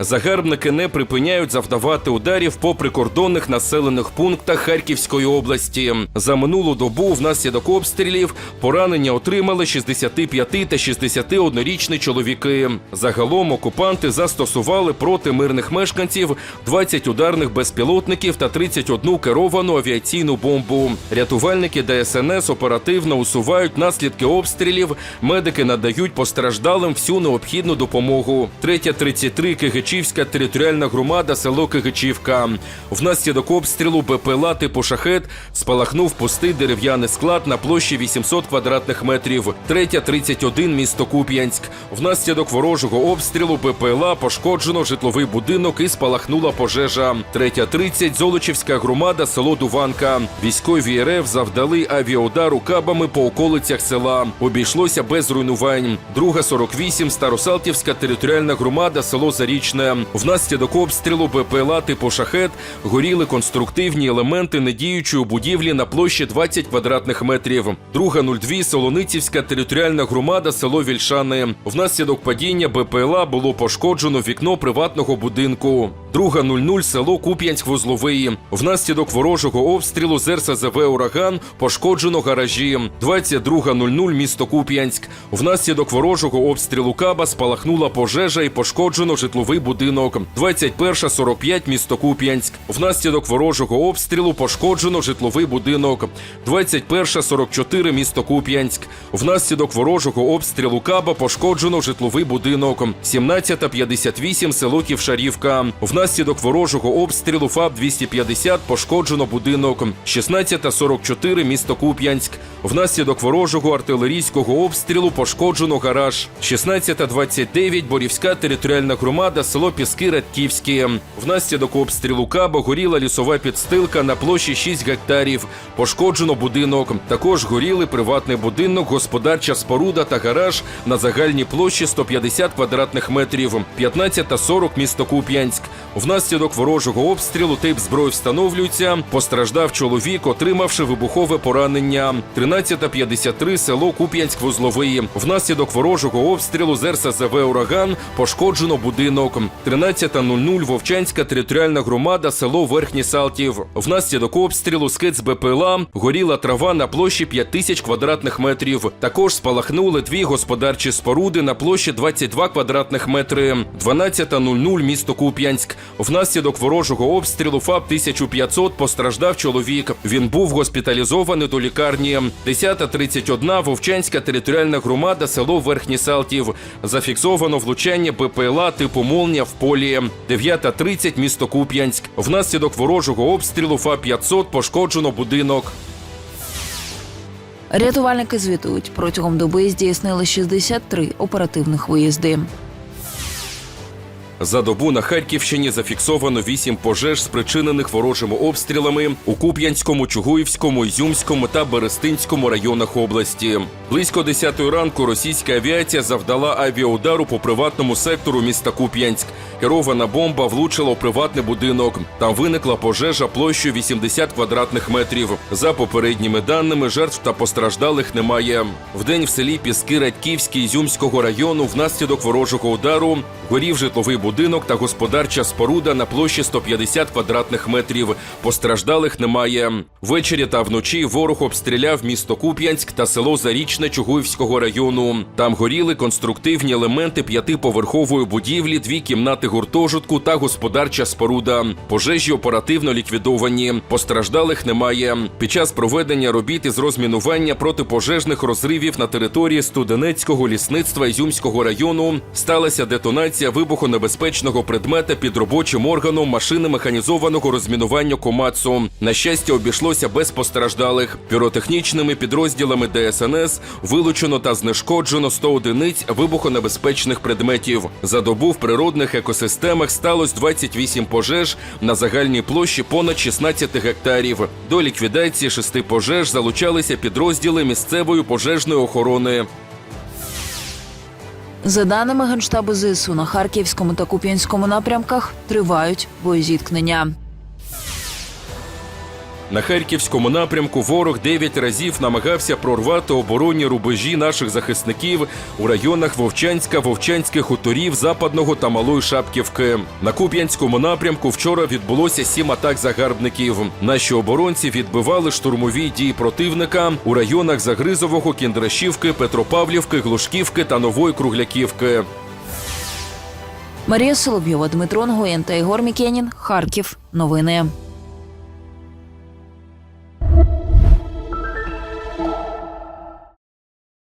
Загарбники не припиняють завдавати ударів по прикордонних населених пунктах Харківської області. За минулу добу внаслідок обстрілів поранення отримали 65 та 61-річні чоловіки. Загалом окупанти застосували проти мирних мешканців 20 ударних безпілотників та 31 керовану авіаційну бомбу. Рятувальники ДСНС оперативно усувають наслідки обстрілів. Медики надають постраждалим всю необхідну допомогу. Третя 33 Кигичівська територіальна громада, село Кигичівка. Внаслідок обстрілу БПЛА типу шахет спалахнув пустий дерев'яний склад на площі 800 квадратних метрів. Третя 31 місто Куп'янськ. Внаслідок ворожого обстрілу БПЛА пошкоджено житловий будинок і спалахнула пожежа. Третя 30 Золочівська громада, село Дуванка. Військові РФ завдали авіаудару кабами по околицях села. Обійшлося без руйнувань. Друга 48 Старосалтівська територіальна громада, село Зарічне. Внаслідок обстрілу БПЛА типу шахет горіли конструктивні елементи недіючої будівлі на площі 20 квадратних метрів. Друга 02 Солоницівська територіальна громада, село Вільшани. Внаслідок падіння БПЛА було пошкоджено вікно приватного будинку. Друга 00 село Куп'янськ-Вузловий. Внаслідок ворожого обстрілу з РСЗВ «Ураган» пошкоджено гаражі. 22.00 місто Куп'янськ. Внаслідок ворожого обстрілу Каба спалахнула пожежа і пошкоджено житловий будинок. 21.45 місто Куп'янськ. Внаслідок ворожого обстрілу пошкоджено житловий будинок. 21.44 місто Куп'янськ. Внаслідок ворожого обстрілу Каба пошкоджено житловий будинок. 17.58 село Ківшарівка. Внаслідок ворожого обстрілу ФАБ 250 пошкоджено будинок. 16.44 місто Куп'янськ. Внаслідок ворожого артилерійського обстрілу пошкоджено гараж. 16.29 Борівська територіальна громада, село Піски Радківське. Внаслідок обстрілу Каба горіла лісова підстилка на площі 6 гектарів. Пошкоджено будинок. Також горіли приватний будинок, господарча споруда та гараж на загальній площі 150 квадратних метрів. 15.40 місто Куп'янськ. Внаслідок ворожого обстрілу тип зброї встановлюється. Постраждав чоловік, отримавши вибухове поранення. 13.53 село Куп'янськ-Вузловий. Внаслідок ворожого обстрілу з РСЗВ «Ураган» пошкоджено будинок. 13.00 Вовчанська територіальна громада, село Верхній Салтів. Внаслідок обстрілу скиц БПЛА горіла трава на площі 5000 квадратних метрів. Також спалахнули дві господарчі споруди на площі 22 квадратних метри. 12.00 місто Куп'янськ. Внаслідок ворожого обстрілу ФАБ 1500 постраждав чоловік. Він був госпіталізований до лікарні. 10.31 Вовчанська територіальна громада, село Верхній Салтів. Зафіксовано влучання БПЛА типу молнія в полі. 9.30 місто Куп'янськ. Внаслідок ворожого обстрілу Фа-500 пошкоджено будинок. Рятувальники звітують, протягом доби здійснили 63 оперативних виїзди. За добу на Харківщині зафіксовано вісім пожеж, спричинених ворожими обстрілами у Куп'янському, Чугуївському, Ізюмському та Берестинському районах області. Близько 10 ранку російська авіація завдала авіаудару по приватному сектору міста Куп'янськ. Керована бомба влучила у приватний будинок. Там виникла пожежа площею 80 квадратних метрів. За попередніми даними, жертв та постраждалих немає. Вдень в селі Піски Радьківський Ізюмського району внаслідок ворожого удару горів житловий будинок та господарча споруда на площі 150 квадратних метрів. Постраждалих немає. Ввечері та вночі ворог обстріляв місто Куп'янськ та село Зарічне Чугуївського району. Там горіли конструктивні елементи п'ятиповерхової будівлі, дві кімнати гуртожитку та господарча споруда. Пожежі оперативно ліквідовані. Постраждалих немає. Під час проведення робіт із розмінування протипожежних розривів на території студенецького лісництва Ізюмського району сталася детонація вибухонебезпечного предмета під робочим органом машини механізованого розмінування Комацу. На щастя, обійшлося без постраждалих. Піротехнічними підрозділами ДСНС вилучено та знешкоджено 100 одиниць вибухонебезпечних предметів. За добу в природних екосистемах сталося 28 пожеж на загальній площі понад 16 гектарів. До ліквідації шести пожеж залучалися підрозділи місцевої пожежної охорони. За даними Генштабу ЗСУ, на Харківському та Куп'янському напрямках тривають боєзіткнення. На харківському напрямку ворог 9 разів намагався прорвати оборонні рубежі наших захисників у районах Вовчанська, Вовчанських хуторів, Западного та Малої Шапківки. На Куп'янському напрямку вчора відбулося сім атак загарбників. Наші оборонці відбивали штурмові дії противника у районах Загризового, Кіндрашівки, Петропавлівки, Глушківки та Нової Кругляківки. Марія Соловйова, Дмитро Нгоєн та Ігор Мікенін. Харків. Новини.